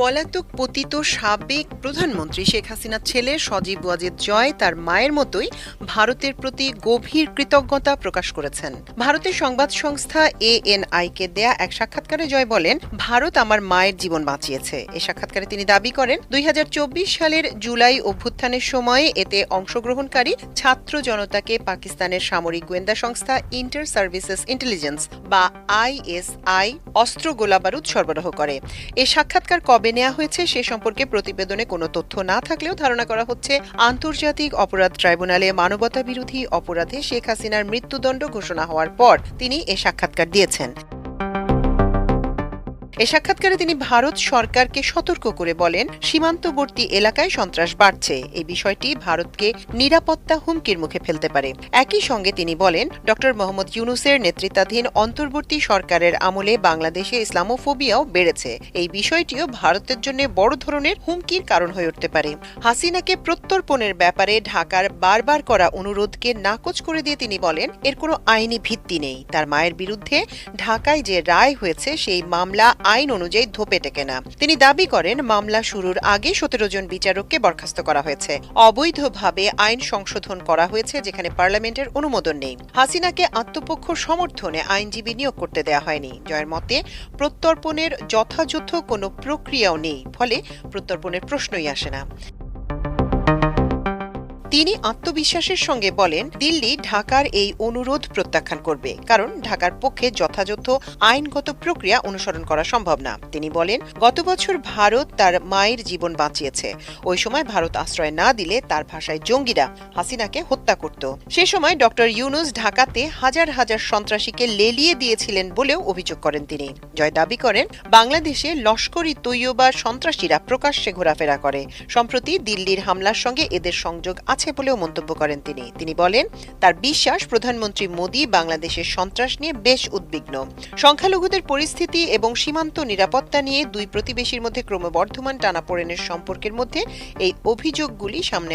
পলাতক পতিত সাবেক প্রধানমন্ত্রী শেখ হাসিনার ছেলে সজীব ওয়াজেদ জয় তার মায়ের মতোই ভারতের প্রতি গভীর কৃতজ্ঞতা প্রকাশ করেছেন। ভারতের সংবাদ সংস্থা এএনআই কে দেয়া এক সাক্ষাৎকারে জয় বলেন, ভারত আমার মায়ের জীবন বাঁচিয়েছে। এ সাক্ষাৎকারে তিনি দাবি করেন, দুই হাজার চব্বিশ সালের জুলাই অভ্যুত্থানের সময় এতে অংশগ্রহণকারী ছাত্র জনতাকে পাকিস্তানের সামরিক গোয়েন্দা সংস্থা ইন্টার সার্ভিসেস ইন্টেলিজেন্স বা আইএসআই অস্ত্র গোলাবারুদ সরবরাহ করে। এ সাক্ষাৎকার কবে নেওয়া হয়েছে, সে সম্পর্কে প্রতিবেদনে কোনো তথ্য না থাকলেও ধারণা করা হচ্ছে, আন্তর্জাতিক অপরাধ ট্রাইব্যুনালে মানবতা বিরোধী অপরাধে শেখ হাসিনার মৃত্যুদণ্ড ঘোষণা হওয়ার পর তিনি এ সাক্ষাৎকার দিয়েছেন। এ সাক্ষাৎকারে তিনি ভারত সরকারকে সতর্ক করে বলেন, সীমান্তবর্তী এলাকায় সন্ত্রাস বাড়ছে। এই বিষয়টি ভারতকে নিরাপত্তা হুমকির মুখে ফেলতে পারে। একই সঙ্গে তিনি বলেন, ড. মোহাম্মদ ইউনুসের নেতৃত্বাধীন অন্তর্বর্তী সরকারের আমলে বাংলাদেশে ইসলামোফোবিয়াও বেড়েছে। এই বিষয়টিও ভারতের জন্য বড় ধরনের হুমকির কারণ হয়ে উঠতে পারে। হাসিনাকে প্রত্যর্পণের ব্যাপারে ঢাকার বারবার করা অনুরোধকে নাকচ করে দিয়ে তিনি বলেন, এর কোনো আইনি ভিত্তি নেই। তার মায়ের বিরুদ্ধে ঢাকায় যে রায় হয়েছে, সেই মামলা আইন অনুযায়ী ধোপে টেকে না। তিনি দাবি করেন, মামলা শুরুর আগে সতেরো জন বিচারককে বরখাস্ত করা হয়েছে। অবৈধভাবে আইন সংশোধন করা হয়েছে, যেখানে পার্লামেন্টের অনুমোদন নেই। হাসিনাকে আত্মপক্ষ সমর্থনে আইনজীবী নিয়োগ করতে দেয়া হয়নি। জয়ের মতে, প্রত্যর্পণের যথাযথ কোনো প্রক্রিয়াও নেই, ফলে প্রত্যর্পণের প্রশ্নই আসে না। তিনি আত্মবিশ্বাসের সঙ্গে বলেন, দিল্লি ঢাকার এই অনুরোধ প্রত্যাখ্যান করবে, কারণ ঢাকার পক্ষে যথাযথ আইনগত প্রক্রিয়া অনুসরণ করা সম্ভব না। তিনি বলেন, গত বছর ভারত তার মায়ের জীবন বাঁচিয়েছে। ওই সময় ভারত আশ্রয় না দিলে তার ভাষায় জঙ্গিরা হাসিনাকে হত্যা করত। সে সময় ডক্টর ইউনুস ঢাকাতে হাজার হাজার সন্ত্রাসীকে লেলিয়ে দিয়েছিলেন বলেও অভিযোগ করেন তিনি। জয় দাবি করেন, বাংলাদেশে লস্করি তৈয়বা সন্ত্রাসীরা প্রকাশ্যে ঘোরাফেরা করে। সম্প্রতি দিল্লির হামলার সঙ্গে এদের সংযোগ আছে বলেও মন্তব্য করেন তিনি। তিনি বলেন, তার বিশ্বাস প্রধানমন্ত্রী মোদী বাংলাদেশের সন্ত্রাস নিয়ে বেশ উদ্বিগ্ন। সংখ্যালঘুদের পরিস্থিতি এবং সীমান্ত নিরাপত্তা নিয়ে দুই প্রতিবেশীর মধ্যে ক্রমবর্ধমান টানাপোড়েনের সম্পর্কের মধ্যে এই অভিযোগগুলি সামনে